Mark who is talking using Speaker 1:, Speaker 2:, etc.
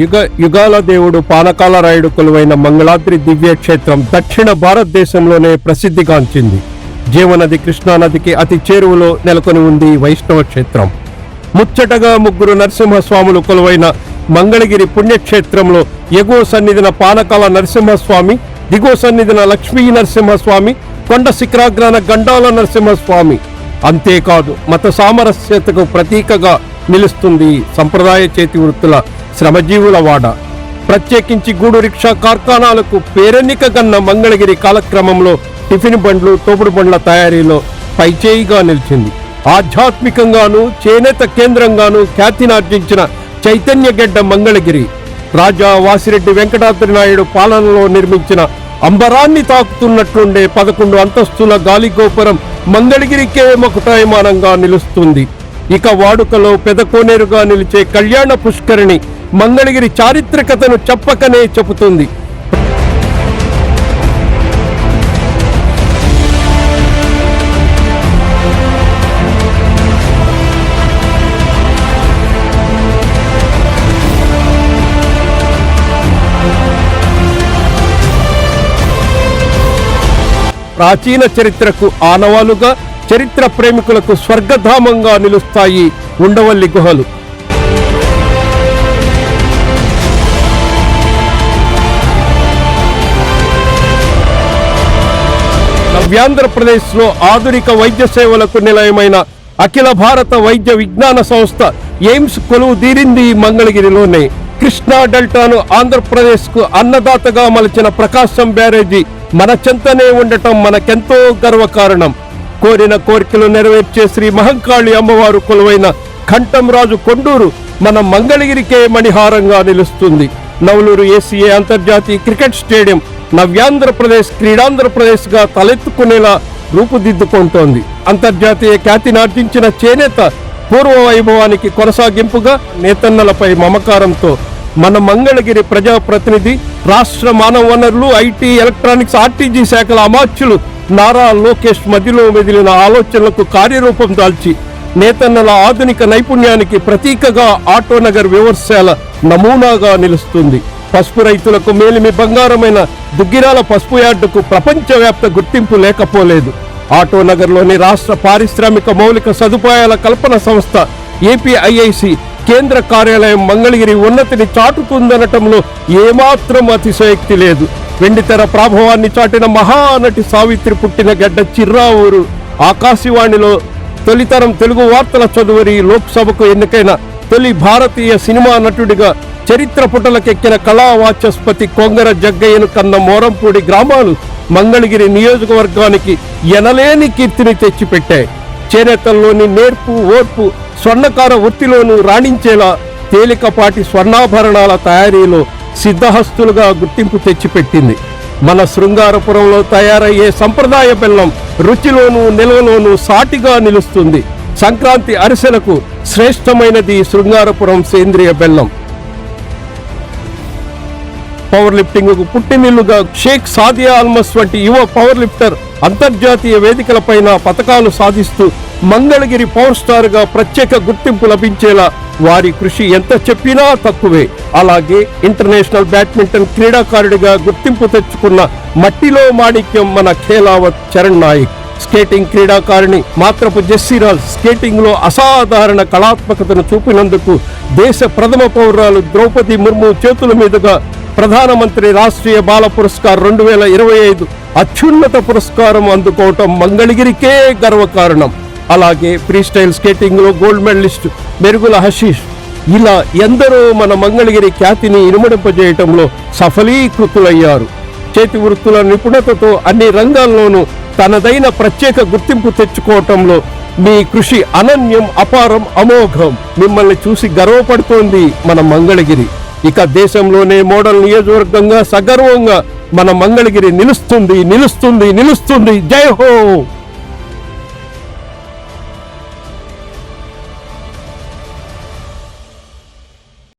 Speaker 1: యుగ యుగాల దేవుడు పానకాల రాయుడు కొలువైన మంగళాద్రి దివ్యక్షేత్రం దక్షిణ భారతదేశంలోనే ప్రసిద్ధిగాంచింది. జీవనది కృష్ణానదికి అతి చేరువలో నెలకొని ఉంది వైష్ణవ క్షేత్రం. ముచ్చటగా ముగ్గురు నరసింహస్వాములు కొలువైన మంగళగిరి పుణ్యక్షేత్రంలో ఎగువ సన్నిధిన పానకాల నరసింహస్వామి దిగువ సన్నిధిన లక్ష్మీ నరసింహస్వామి కొండ శిఖరాగ్రాన గండాల నరసింహస్వామి. అంతేకాదు మత సామరస్యతకు ప్రతీకగా నిలుస్తుంది. సంప్రదాయ చేతి వృత్తుల శ్రమజీవుల వాడ. ప్రత్యేకించి గూడు రిక్షా కార్ఖానాలకు పేరెన్నిక గన్న మంగళగిరి కాలక్రమంలో టిఫిన్ బండ్లు తోపుడు బండ్ల తయారీలో పైచేయిగా నిలిచింది. ఆధ్యాత్మికంగాను చేనేత కేంద్రంగాను ఖ్యాతినార్జించిన చైతన్యగడ్డ మంగళగిరి. రాజా వాసిరెడ్డి వెంకటాద్రి నాయుడు పాలనలో నిర్మించిన అంబరాన్ని తాకుతున్నట్లుండే పదకొండు అంతస్తుల గాలిగోపురం మంగళగిరికే మకుటాయమానంగా నిలుస్తుంది. ఇక వాడుకలో పెదకోనేరుగా నిలిచే కళ్యాణ పుష్కరిణి మంగళగిరి చారిత్రకతను చెప్పకనే చెబుతుంది. ప్రాచీన చరిత్రకు ఆనవాలుగా చరిత్ర ప్రేమికులకు స్వర్గధామంగా నిలుస్తాయి ఉండవల్లి గుహలు. నవ్యాంధ్రప్రదేశ్లో ఆధునిక వైద్య సేవలకు నిలయమైన అఖిల భారత వైద్య విజ్ఞాన సంస్థ ఎయిమ్స్ కొలువు తీరింది మంగళగిరిలోనే. కృష్ణా డెల్టాను ఆంధ్రప్రదేశ్కు అన్నదాతగా మలిచిన ప్రకాశం బ్యారేజీ మన చెంతనే ఉండటం మనకెంతో గర్వకారణం. కోరిన కోరికలు నెరవేర్చే శ్రీ మహంకాళి అమ్మవారు కొలువైన రాజు కొండూరు మన మంగళగిరికే మణిహారంగా నిలుస్తుంది. నవలూరు ఏసీఏ అంతర్జాతీయ క్రికెట్ స్టేడియం నవ్యాంధ్రప్రదేశ్ క్రీడాంధ్రప్రదేశ్గా తలెత్తుకునేలా రూపుదిద్దుకుంటోంది. అంతర్జాతీయ ఖ్యాతినార్జించిన చేనేత పూర్వ వైభవానికి కొనసాగింపుగా నేతన్నలపై మమకారంతో మన మంగళగిరి ప్రజాప్రతినిధి రాష్ట్ర మానవ వనరులు ఐటీ ఎలక్ట్రానిక్స్ ఆర్టీజీ శాఖల అమాత్యులు నారా లోకేష్ మదిలో మెదిలిన ఆలోచనలకు కార్యరూపం దాల్చి నేతన్నల ఆధునిక నైపుణ్యానికి ప్రతీకగా ఆటోనగర్ వ్యవసాయాల నమూనాగా నిలుస్తుంది. పసుపు రైతులకు మేలిమి బంగారమైన దుగ్గిరాల పసుపు యార్డుకు ప్రపంచవ్యాప్త గుర్తింపు లేకపోలేదు. ఆటోనగర్లోని రాష్ట్ర పారిశ్రామిక మౌలిక సదుపాయాల కల్పన సంస్థ ఏపీఐఐసి కేంద్ర కార్యాలయం మంగళగిరి ఉన్నతిని చాటుతుందనటంలో ఏమాత్రం అతిశయోక్తి లేదు. వెండితెర ప్రాభవాన్ని చాటిన మహానటి సావిత్రి పుట్టిన గడ్డ చిర్రావూరు. ఆకాశవాణిలో తొలితరం తెలుగు వార్తల చదువరి లోక్సభకు ఎన్నికైన తొలి భారతీయ సినిమా నటుడిగా చరిత్ర పుటలకెక్కిన కళా వాచస్పతి కొంగర జగ్గయ్యను కన్న మోరంపూడి గ్రామాలు మంగళగిరి నియోజకవర్గానికి ఎనలేని కీర్తిని తెచ్చిపెట్టాయి. చేనేతల్లోని నేర్పు ఓర్పు స్వర్ణకార వృత్తిలోనూ రాణించేలా తేలికపాటి స్వర్ణాభరణాల తయారీలో సిద్ధహస్తులుగా గుర్తింపు తెచ్చిపెట్టింది. మన శృంగారపురంలో తయారయ్యే సంప్రదాయ బెల్లం రుచిలోనూ నిల్వలోనూ సాటిగా నిలుస్తుంది. సంక్రాంతి అరిసెలకు శ్రేష్టమైనది శృంగారపురం సేంద్రియ బెల్లం. పవర్ లిఫ్టింగ్ పుట్టిమిల్లుగా పుట్టినిల్లుగా షేక్ సాదియా అల్మస్ వంటి యువ పవర్ లిఫ్టర్ అంతర్జాతీయ వేదికలపైన పతకాలు సాధిస్తూ మంగళగిరి పవర్ స్టార్గా ప్రత్యేక గుర్తింపు లభించేలా వారి కృషి ఎంత చెప్పినా తక్కువే. అలాగే ఇంటర్నేషనల్ బ్యాడ్మింటన్ క్రీడాకారుడిగా గుర్తింపు తెచ్చుకున్న మట్టిలో మాణిక్యం మన ఖేలావత్ చరణ్ నాయక్. స్కేటింగ్ క్రీడాకారిణి మాత్రపు జెస్సీరాజ్ స్కేటింగ్లో అసాధారణ కళాత్మకతను చూపినందుకు దేశ ప్రథమ పౌరాలు ద్రౌపది ముర్ము చేతుల మీదుగా ప్రధానమంత్రి రాష్ట్రీయ బాల పురస్కార్ రెండు వేల ఇరవై ఐదు అత్యున్నత పురస్కారం అందుకోవటం మంగళగిరికే గర్వకారణం. అలాగే ఫ్రీ స్టైల్ స్కేటింగ్లో గోల్డ్ మెడలిస్ట్ మెరుగుల హషీష్. ఇలా ఎందరో మన మంగళగిరి ఖ్యాతిని ఇనుమడింపజేయటంలో సఫలీకృతులయ్యారు. చేతి వృత్తుల నిపుణతతో అన్ని రంగాల్లోనూ తనదైన ప్రత్యేక గుర్తింపు తెచ్చుకోవటంలో మీ కృషి అనన్యం అపారం అమోఘం మిమ్మల్ని చూసి గర్వపడుతోంది మన మంగళగిరి. ఇక దేశంలోనే మోడల్ నియోజకవర్గంగా సగర్వంగా మన మంగళగిరి నిలుస్తుంది నిలుస్తుంది నిలుస్తుంది. జై హో!